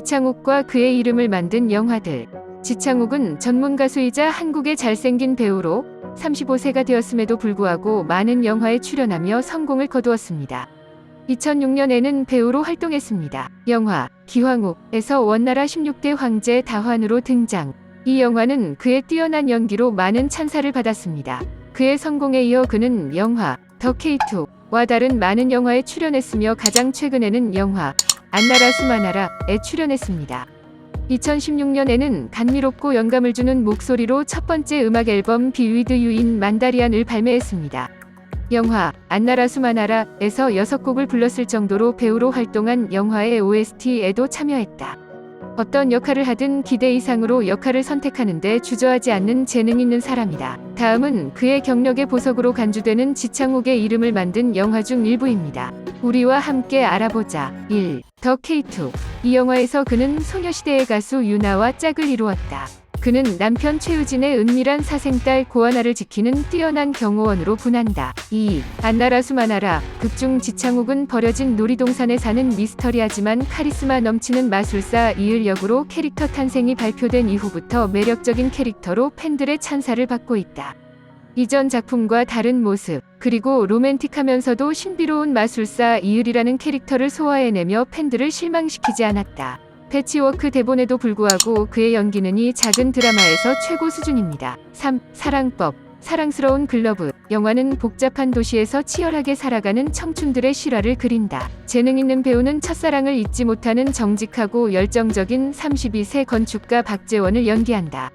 지창욱과 그의 이름을 만든 영화들. 지창욱은 전문 가수이자 한국의 잘생긴 배우로 35세가 되었음에도 불구하고 많은 영화에 출연하며 성공을 거두었습니다. 2006년에는 배우로 활동했습니다. 영화 기황욱에서 원나라 16대 황제 다환으로 등장. 이 영화는 그의 뛰어난 연기로 많은 찬사를 받았습니다. 그의 성공에 이어 그는 영화 더 K2와 다른 많은 영화에 출연했으며 가장 최근에는 영화 안나라 수마나라에 출연했습니다. 2016년에는 감미롭고 영감을 주는 목소리로 첫 번째 음악 앨범 비위드 유인 만다리안을 발매했습니다. 영화 안나라 수마나라에서 6곡을 불렀을 정도로 배우로 활동한 영화의 OST에도 참여했다. 어떤 역할을 하든 기대 이상으로 역할을 선택하는데 주저하지 않는 재능 있는 사람이다. 다음은 그의 경력의 보석으로 간주되는 지창욱의 이름을 만든 영화 중 일부입니다. 우리와 함께 알아보자. 1. 더 K2. 이 영화에서 그는 소녀시대의 가수 유나와 짝을 이루었다. 그는 남편 최유진의 은밀한 사생딸 고아나를 지키는 뛰어난 경호원으로 분한다. 2. 안나라 수마나라. 극중 지창욱은 버려진 놀이동산에 사는 미스터리하지만 카리스마 넘치는 마술사 이을 역으로 캐릭터 탄생이 발표된 이후부터 매력적인 캐릭터로 팬들의 찬사를 받고 있다. 이전 작품과 다른 모습, 그리고 로맨틱하면서도 신비로운 마술사 이을이라는 캐릭터를 소화해내며 팬들을 실망시키지 않았다. 패치워크 대본에도 불구하고 그의 연기는 이 작은 드라마에서 최고 수준입니다. 3. 사랑법 사랑스러운 글러브 영화는 복잡한 도시에서 치열하게 살아가는 청춘들의 실화를 그린다. 재능 있는 배우는 첫사랑을 잊지 못하는 정직하고 열정적인 32세 건축가 박재원을 연기한다.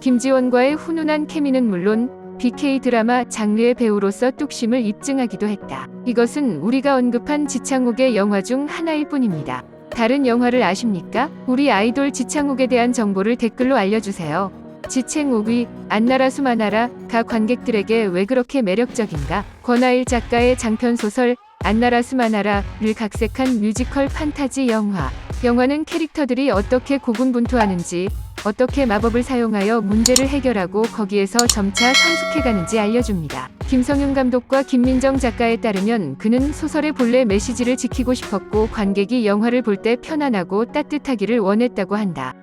김지원과의 훈훈한 케미는 물론 BK 드라마 장르의 배우로서 뚝심을 입증하기도 했다. 이것은 우리가 언급한 지창욱의 영화 중 하나일 뿐입니다. 다른 영화를 아십니까? 우리 아이돌 지창욱에 대한 정보를 댓글로 알려주세요. 지창욱이 안나라 수마나라 가 관객들에게 왜 그렇게 매력적인가? 권하일 작가의 장편 소설 안나라 수마나라를 각색한 뮤지컬 판타지 영화. 영화는 캐릭터들이 어떻게 고군분투하는지, 어떻게 마법을 사용하여 문제를 해결하고 거기에서 점차 성숙해가는지 알려줍니다. 김성윤 감독과 김민정 작가에 따르면 그는 소설의 본래 메시지를 지키고 싶었고 관객이 영화를 볼 때 편안하고 따뜻하기를 원했다고 한다.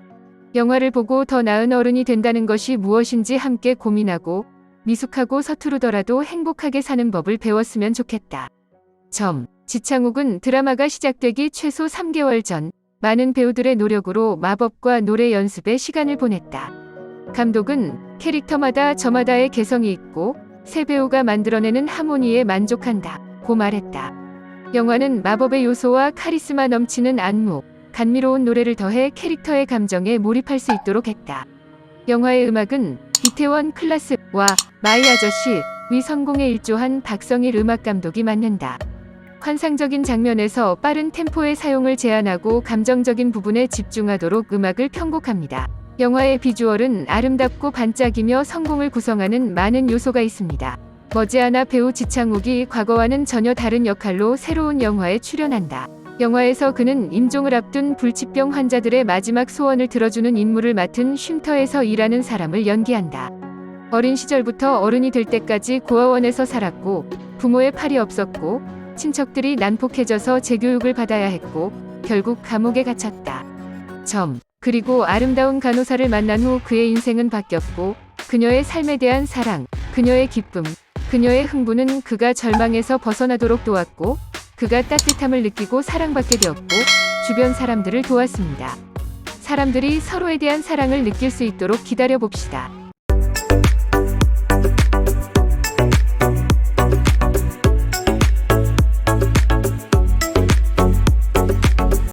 영화를 보고 더 나은 어른이 된다는 것이 무엇인지 함께 고민하고 미숙하고 서투르더라도 행복하게 사는 법을 배웠으면 좋겠다. 점. 지창욱은 드라마가 시작되기 최소 3개월 전 많은 배우들의 노력으로 마법과 노래 연습에 시간을 보냈다. 감독은 캐릭터마다 저마다의 개성이 있고 새 배우가 만들어내는 하모니에 만족한다. 고 말했다. 영화는 마법의 요소와 카리스마 넘치는 안무, 감미로운 노래를 더해 캐릭터의 감정에 몰입할 수 있도록 했다. 영화의 음악은 이태원 클라스와 마이 아저씨 위 성공에 일조한 박성일 음악 감독이 맡는다. 환상적인 장면에서 빠른 템포의 사용을 제한하고 감정적인 부분에 집중하도록 음악을 편곡합니다. 영화의 비주얼은 아름답고 반짝이며 성공을 구성하는 많은 요소가 있습니다. 머지않아 배우 지창욱이 과거와는 전혀 다른 역할로 새로운 영화에 출연한다. 영화에서 그는 임종을 앞둔 불치병 환자들의 마지막 소원을 들어주는 임무를 맡은 쉼터에서 일하는 사람을 연기한다. 어린 시절부터 어른이 될 때까지 고아원에서 살았고 부모의 팔이 없었고 친척들이 난폭해져서 재교육을 받아야 했고 결국 감옥에 갇혔다. 점. 그리고 아름다운 간호사를 만난 후 그의 인생은 바뀌었고 그녀의 삶에 대한 사랑, 그녀의 기쁨, 그녀의 흥분은 그가 절망에서 벗어나도록 도왔고 그가 따뜻함을 느끼고 사랑받게 되었고 주변 사람들을 도왔습니다. 사람들이 서로에 대한 사랑을 느낄 수 있도록 기다려 봅시다.